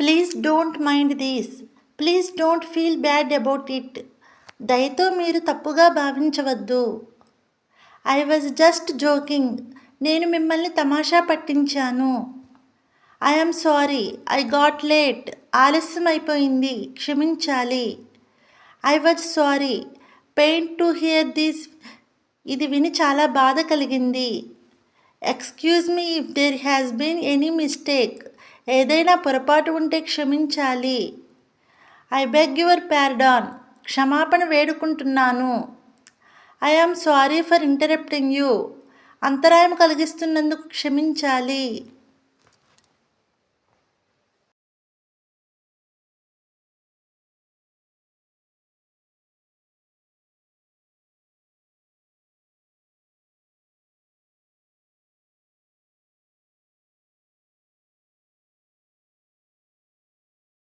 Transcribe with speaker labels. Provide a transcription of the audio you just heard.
Speaker 1: Please don't mind this please don't feel bad about it దయతో మీరు తప్పుగా భావించవద్దు. ఐ వాజ్ జస్ట్ జోకింగ్ నేను మిమ్మల్ని తమాషా పట్టించాను. I'm sorry I got late ఆలస్యం అయిపోయింది క్షమించాలి. I was sorry pain to hear this ఇది విని చాలా బాధ కలిగింది. Excuse me if there has been any mistake ఏదైనా పొరపాటు ఉంటే క్షమించాలి. ఐ బెగ్ యువర్ ప్యార్డాన్ క్షమాపణ వేడుకుంటున్నాను. I am sorry for interrupting you అంతరాయం కలిగిస్తున్నందుకు క్షమించాలి.